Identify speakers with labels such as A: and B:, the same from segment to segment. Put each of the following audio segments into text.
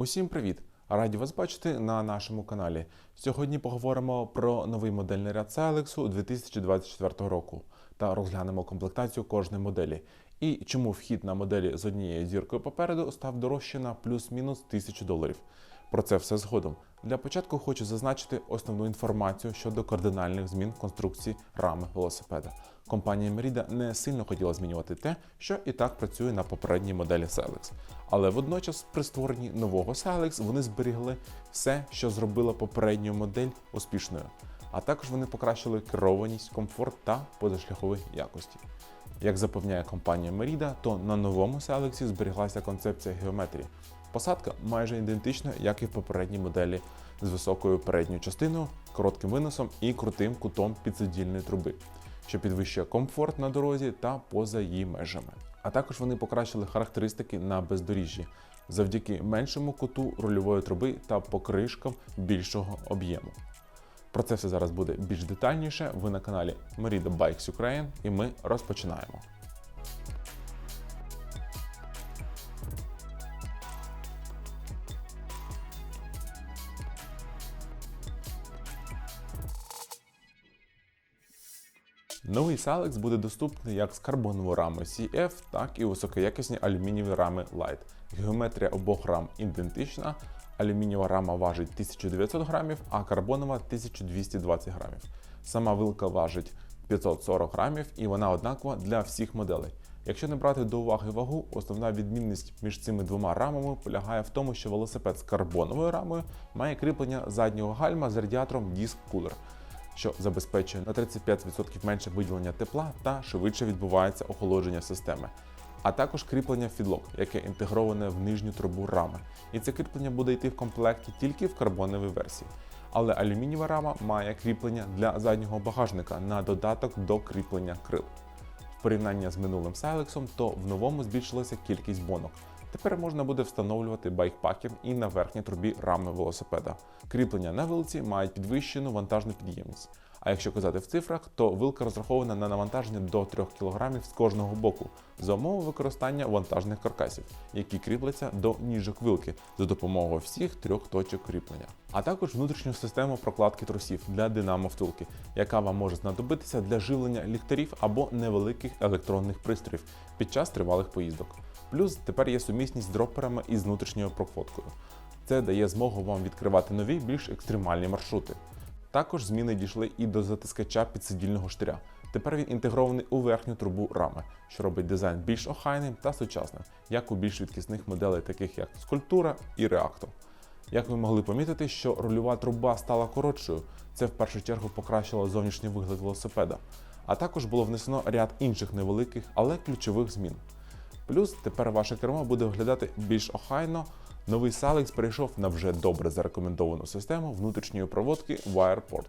A: Усім привіт! Раді вас бачити на нашому каналі. Сьогодні поговоримо про новий модельний ряд Silex 2024 року та розглянемо комплектацію кожної моделі. І чому вхід на моделі з однією зіркою попереду став дорожче на плюс-мінус 1000 доларів. Про це все згодом. Для початку хочу зазначити основну інформацію щодо кардинальних змін конструкції рами велосипеда. Компанія Merida не сильно хотіла змінювати те, що і так працює на попередній моделі Silex. Але водночас при створенні нового Silex вони зберігли все, що зробила попередню модель успішною. А також вони покращили керованість, комфорт та позашляхові якості. Як запевняє компанія Merida, то на новому Silex зберіглася концепція геометрії. Посадка майже ідентична, як і в попередній моделі, з високою передньою частиною, коротким виносом і крутим кутом підсидільної труби, що підвищує комфорт на дорозі та поза її межами. А також вони покращили характеристики на бездоріжжі завдяки меншому куту рульової труби та покришкам більшого об'єму. Про це все зараз буде більш детальніше. Ви на каналі Merida Bikes Ukraine і ми розпочинаємо. Новий Silex буде доступний як з карбоновою рамою CF, так і високоякісні алюмінієві рами Light. Геометрія обох рам ідентична. Алюмінієва рама важить 1900 грамів, а карбонова 1220 грамів. Сама вилка важить 540 грамів і вона однакова для всіх моделей. Якщо не брати до уваги вагу, основна відмінність між цими двома рамами полягає в тому, що велосипед з карбоновою рамою має кріплення заднього гальма з радіатором Disc Cooler, що забезпечує на 35% менше виділення тепла та швидше відбувається охолодження системи. А також кріплення фідлок, яке інтегроване в нижню трубу рами. І це кріплення буде йти в комплекті тільки в карбоновій версії. Але алюмінієва рама має кріплення для заднього багажника на додаток до кріплення крил. В порівнянні з минулим Silex, то в новому збільшилася кількість бонок. Тепер можна буде встановлювати байкпакінг і на верхній трубі рами велосипеда. Кріплення на вилці мають підвищену вантажну підємність. А якщо казати в цифрах, то вилка розрахована на навантаження до 3 кг з кожного боку за умови використання вантажних каркасів, які кріпляться до ніжок вилки за допомогою всіх трьох точок кріплення. А також внутрішню систему прокладки тросів для динамо втулки, яка вам може знадобитися для живлення ліхтарів або невеликих електронних пристроїв під час тривалих поїздок. Плюс тепер є сумісність з дроперами із внутрішньою прокладкою. Це дає змогу вам відкривати нові, більш екстремальні маршрути. Також зміни дійшли і до затискача підсидільного штиря. Тепер він інтегрований у верхню трубу рами, що робить дизайн більш охайним та сучасним, як у більш швидкісних моделей, таких як скульптура і реактор. Як ви могли помітити, що рульова труба стала коротшою, це в першу чергу покращило зовнішній вигляд велосипеда, а також було внесено ряд інших невеликих, але ключових змін. Плюс тепер ваше кермо буде виглядати більш охайно. Новий Silex перейшов на вже добре зарекомендовану систему внутрішньої проводки WirePort,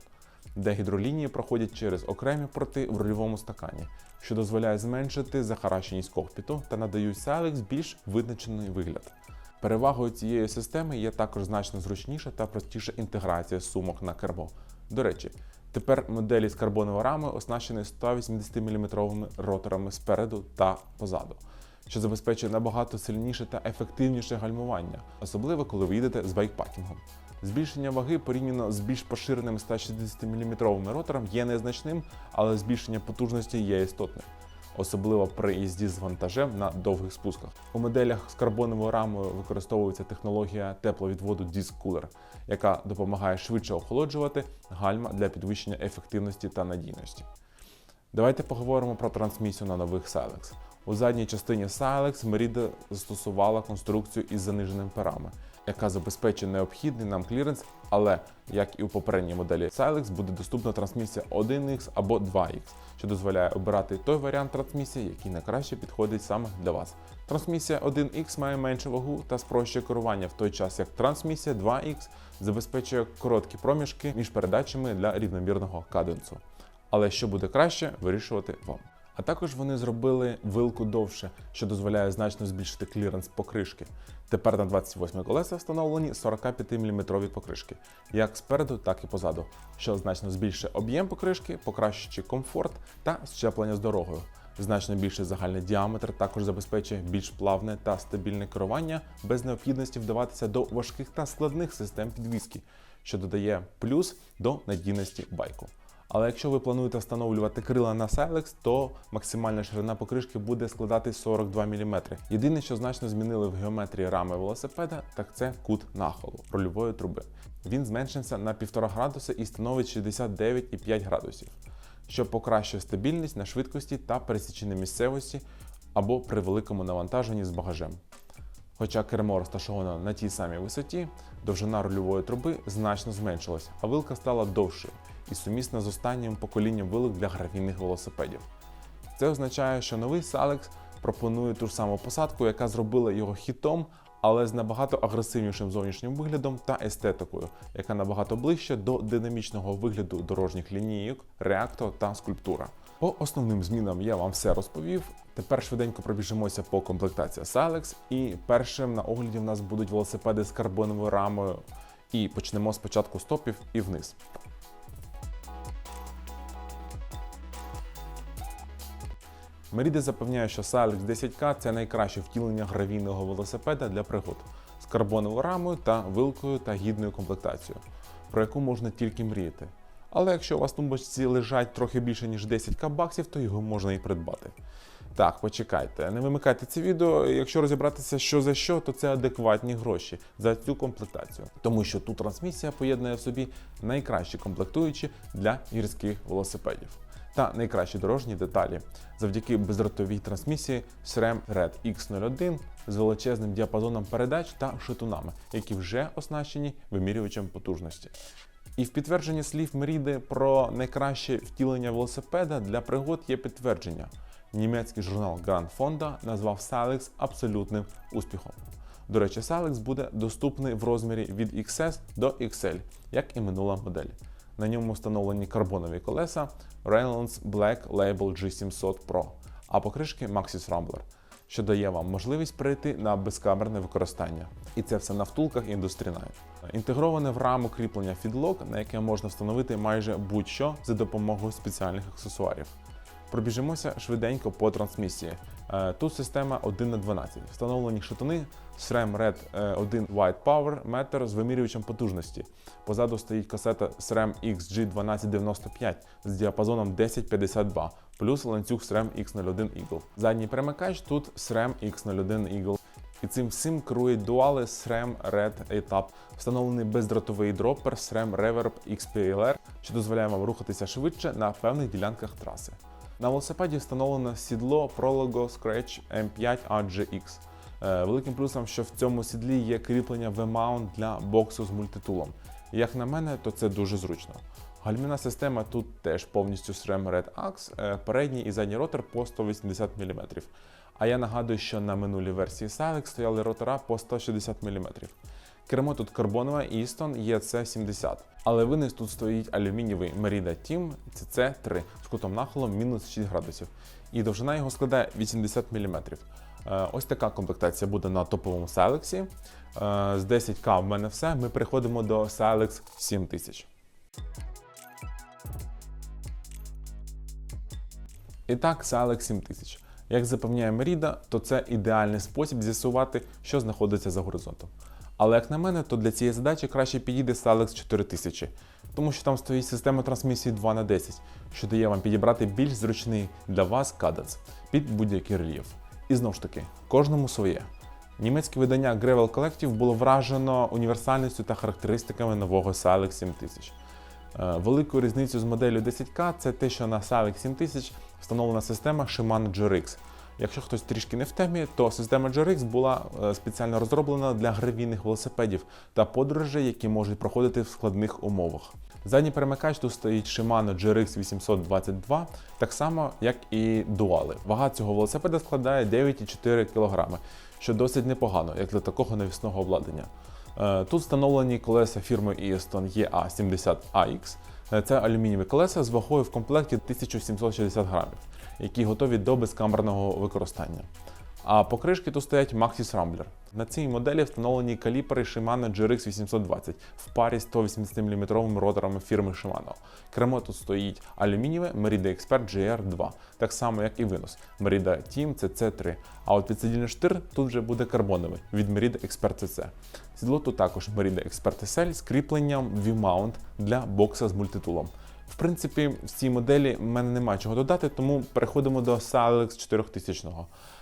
A: де гідролінії проходять через окремі порти в рульовому стакані, що дозволяє зменшити захаращеність кокпіту та надають Silex більш визначений вигляд. Перевагою цієї системи є також значно зручніша та простіша інтеграція сумок на кермо. До речі, тепер моделі з карбонової рами оснащені 180 мм роторами спереду та позаду що забезпечує набагато сильніше та ефективніше гальмування, особливо коли ви їдете з байкпакінгом. Збільшення ваги порівняно з більш поширеним 160-мм ротором є незначним, але збільшення потужності є істотним, особливо при їзді з вантажем на довгих спусках. У моделях з карбоновою рамою використовується технологія тепловідводу Disc Cooler, яка допомагає швидше охолоджувати гальма для підвищення ефективності та надійності. Давайте поговоримо про трансмісію на нових Silex. У задній частині Silex Merida застосувала конструкцію із заниженими перами, яка забезпечує необхідний нам кліренс, але, як і у попередній моделі Silex, буде доступна трансмісія 1X або 2X, що дозволяє обирати той варіант трансмісії, який найкраще підходить саме для вас. Трансмісія 1X має меншу вагу та спрощує керування, в той час як трансмісія 2X забезпечує короткі проміжки між передачами для рівномірного каденсу. Але що буде краще, вирішувати вам. А також вони зробили вилку довше, що дозволяє значно збільшити кліренс покришки. Тепер на 28 колеса встановлені 45-мм покришки, як спереду, так і позаду, що значно збільшує об'єм покришки, покращуючи комфорт та щеплення з дорогою. Значно більший загальний діаметр також забезпечує більш плавне та стабільне керування без необхідності вдаватися до важких та складних систем підвіски, що додає плюс до надійності байку. Але якщо ви плануєте встановлювати крила на Silex, то максимальна ширина покришки буде складати 42 мм. Єдине, що значно змінили в геометрії рами велосипеда, так це кут нахилу рульової труби. Він зменшився на 1,5 градуса і становить 69,5 градусів, що покращує стабільність на швидкості та пересіченій місцевості або при великому навантаженні з багажем. Хоча кермо розташовано на тій самій висоті, довжина рульової труби значно зменшилась, а вилка стала довшою і сумісна з останнім поколінням вилок для гравійних велосипедів. Це означає, що новий Salex пропонує ту ж саму посадку, яка зробила його хітом, але з набагато агресивнішим зовнішнім виглядом та естетикою, яка набагато ближче до динамічного вигляду дорожніх лінійок, реакто та скульптура. По основним змінам я вам все розповів. Тепер швиденько пробіжимося по комплектації Silex. І першим на огляді в нас будуть велосипеди з карбоновою рамою. І почнемо спочатку з топів і вниз. Merida запевняє, що Silex 10K це найкраще втілення гравійного велосипеда для пригод з карбоновою рамою та вилкою та гідною комплектацією, про яку можна тільки мріяти. Але якщо у вас тумбочці лежать трохи більше ніж 10к баксів, то його можна і придбати. Так, почекайте, не вимикайте це відео. Якщо розібратися, що за що, то це адекватні гроші за цю комплектацію, тому що тут трансмісія поєднує в собі найкращі комплектуючі для гірських велосипедів та найкращі дорожні деталі завдяки бездротовій трансмісії SRAM Red X01 з величезним діапазоном передач та шатунами, які вже оснащені вимірювачем потужності. І в підтвердженні слів Меріди про найкраще втілення велосипеда для пригод є підтвердження. Німецький журнал Grand Fonda назвав Silex абсолютним успіхом. До речі, Silex буде доступний в розмірі від XS до XL, як і минула модель. На ньому встановлені карбонові колеса Reynolds Black Label G700 Pro, а покришки Maxxis Rambler, що дає вам можливість перейти на безкамерне використання. І це все на втулках Industry 9. Інтегроване в раму кріплення Feedlock, на яке можна встановити майже будь-що за допомогою спеціальних аксесуарів. Пробіжимося швиденько по трансмісії. Е, Тут система 1 на 12. Встановлені шатуни SRAM Red 1 White Power Meter з вимірювачем потужності. Позаду стоїть касета SRAM XG1295 з діапазоном 1052, плюс ланцюг SRAM X01 Eagle. Задній перемикач тут SRAM X01 Eagle. І цим всім керують дуали SRAM Red Etap, встановлений бездротовий дропер SRAM Reverb XPLR, що дозволяє вам рухатися швидше на певних ділянках траси. На велосипеді встановлено сідло Prologo Scratch M5 AGX. Е, Великим плюсом, що в цьому сідлі є кріплення V-mount для боксу з мультитулом. Як на мене, то це дуже зручно. Гальмівна система тут теж повністю SRAM Red Axe, е, передній і задній ротор по 180 мм. А я нагадую, що на минулій версії Silex стояли ротора по 160 мм. Кермо тут карбонове Easton EC70, але виниз тут стоїть алюмінієвий Merida Team CC3 з кутом нахилом мінус 6 градусів. І довжина його складає 80 мм. Е, Ось така комплектація буде на топовому Silex. Е, З 10К в мене все. Ми переходимо до Silex 7000. І так, Silex 7000. Як запевняє Merida, то це ідеальний спосіб з'ясувати, що знаходиться за горизонтом. Але як на мене, то для цієї задачі краще підійде Silex 4000, тому що там стоїть система трансмісії 2х10, що дає вам підібрати більш зручний для вас каденс під будь-який рельєф. І знову ж таки, кожному своє. Німецьке видання Gravel Collective було вражено універсальністю та характеристиками нового Silex 7000. Е, Великою різницею з моделлю 10К це те, що на Silex 7000 встановлена система Shimano GRX. Якщо хтось трішки не в темі, то система GRX була е, спеціально розроблена для гравійних велосипедів та подорожей, які можуть проходити в складних умовах. Задній перемикач тут стоїть Shimano GRX 822, так само як і дуали. Вага цього велосипеда складає 9,4 кг, що досить непогано, як для такого навісного обладнання. Е, Тут встановлені колеса фірми Easton EA70AX. Е, Це алюмінієві колеса з вагою в комплекті 1760 грамів, які готові до безкамерного використання. А покришки тут стоять Maxis Rambler. На цій моделі встановлені каліпери Shimano GRX 820 в парі з 180 мм роторами фірми Shimano. Кермо тут стоїть алюмінієве Merida Expert GR2, так само як і винос Merida Team CC3. А от підсидільний штир тут вже буде карбоновий від Merida Expert CC. Сідло тут також Merida Expert SL з кріпленням V-mount для бокса з мультитулом. В принципі, в цій моделі в мене немає чого додати, тому переходимо до Silex 4000.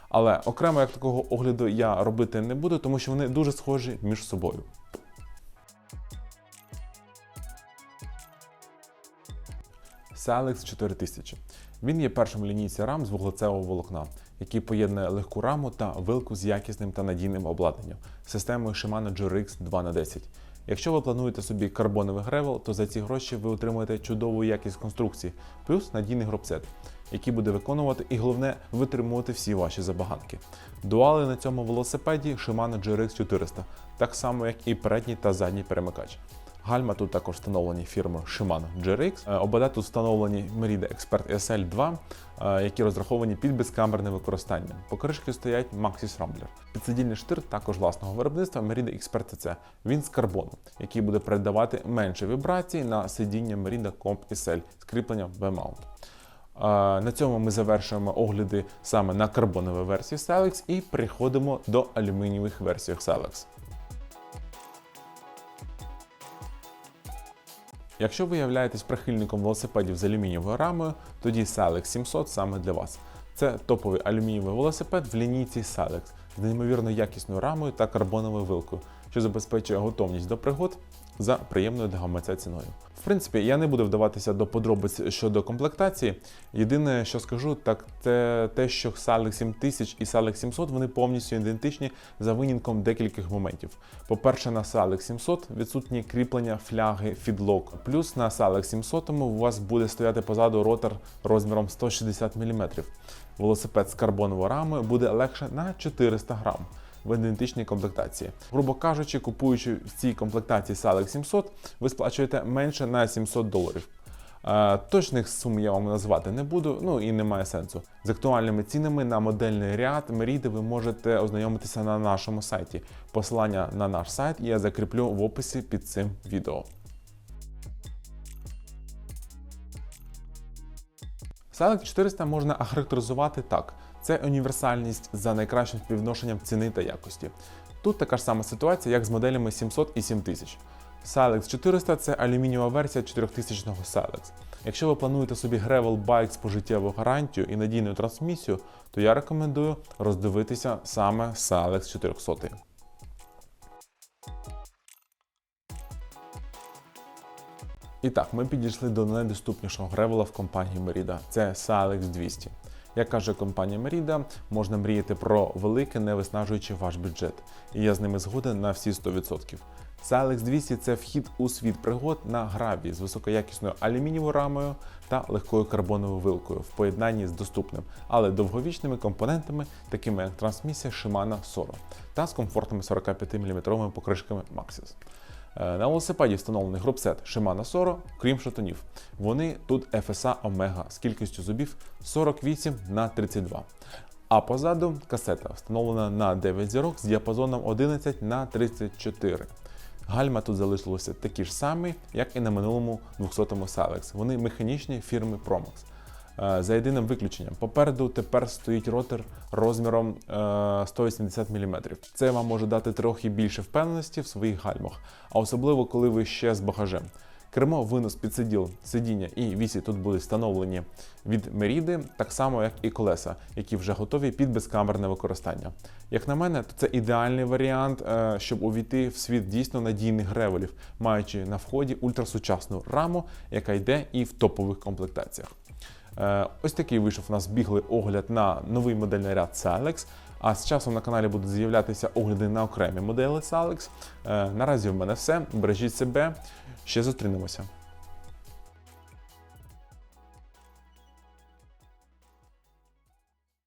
A: Але окремо як такого огляду я робити не буду, тому що вони дуже схожі між собою. Silex 4000. Він є першим лінійці рам з вуглецевого волокна, який поєднує легку раму та вилку з якісним та надійним обладнанням системою Shimano GRX 2х10. Якщо ви плануєте собі карбоновий гревел, то за ці гроші ви отримаєте чудову якість конструкції, плюс надійний гробсет, який буде виконувати і головне витримувати всі ваші забаганки. Дуали на цьому велосипеді Shimano GRX 400, так само як і передній та задній перемикач. Гальма тут також встановлені фірмою Shimano GRX. Е, Обода тут встановлені Merida Expert SL2, е, які розраховані під безкамерне використання. Покришки стоять Maxis Rambler. Підсидільний штир також власного виробництва Merida Expert TC. Він з карбону, який буде передавати менше вібрацій на сидіння Merida Comp SL з кріпленням V-mount. На цьому ми завершуємо огляди саме на карбоновій версії Silex і переходимо до алюмінієвих версій Silex. Якщо ви являєтесь прихильником велосипедів з алюмінієвою рамою, тоді Silex 700 саме для вас. Це топовий алюмінієвий велосипед в лінійці Silex з неймовірно якісною рамою та карбоновою вилкою, що забезпечує готовність до пригод за приємною для гаманця ціною. В принципі, я не буду вдаватися до подробиць щодо комплектації. Єдине, що скажу, так це те, що Silex 7000 і Silex 700 вони повністю ідентичні за винятком декількох моментів. По-перше, на Silex 700 відсутні кріплення фляги фідлок. Плюс на Silex 700 у вас буде стояти позаду ротор розміром 160 мм. Велосипед з карбоновою рамою буде легше на 400 грам в ідентичній комплектації. Грубо кажучи, купуючи в цій комплектації Silex 700, ви сплачуєте менше на 700 доларів. Е, Точних сум я вам назвати не буду, ну і немає сенсу. З актуальними цінами на модельний ряд Merida ви можете ознайомитися на нашому сайті. Посилання на наш сайт я закріплю в описі під цим відео. Silex 400 можна охарактеризувати так: це універсальність за найкращим співвідношенням ціни та якості. Тут така ж сама ситуація, як з моделями 700 і 7000. Silex 400 це алюмінієва версія 4000 Silex. Якщо ви плануєте собі gravel байк з пожиттєвою гарантією і надійною трансмісією, то я рекомендую роздивитися саме Silex 400. І так, ми підійшли до найдоступнішого гревела в компанії Merida. Це Silex 200. Як каже компанія Merida, можна мріяти про велике, не виснажуючи ваш бюджет. І я з ними згоден на всі 100%. Silex 200 це вхід у світ пригод на граві з високоякісною алюмінієвою рамою та легкою карбоновою вилкою в поєднанні з доступним, але довговічними компонентами, такими як трансмісія Shimano Soro та з комфортними 45 мм покришками Maxis. Е, На велосипеді встановлений гробсет Shimano Soro, крім шатунів. Вони тут FSA Omega з кількістю зубів 48 на 32. А позаду касета встановлена на 9 зірок з діапазоном 11 на 34. Гальма тут залишилися такі ж самі, як і на минулому 200-му Silex. Вони механічні фірми Promax. Е, За єдиним виключенням, попереду тепер стоїть ротор розміром е, 180 мм. Це вам може дати трохи більше впевненості в своїх гальмах, а особливо коли ви ще з багажем. Кермо, винос підсиділ, сидіння і вісі тут будуть встановлені від Merida, так само як і колеса, які вже готові під безкамерне використання. Як на мене, то це ідеальний варіант, е, щоб увійти в світ дійсно надійних гревелів, маючи на вході ультрасучасну раму, яка йде і в топових комплектаціях. Е, Ось такий вийшов у нас біглий огляд на новий модельний ряд Celex. А з часом на каналі будуть з'являтися огляди на окремі моделі Celex. Е, Наразі в мене все. Бережіть себе. Ще зустрінемося.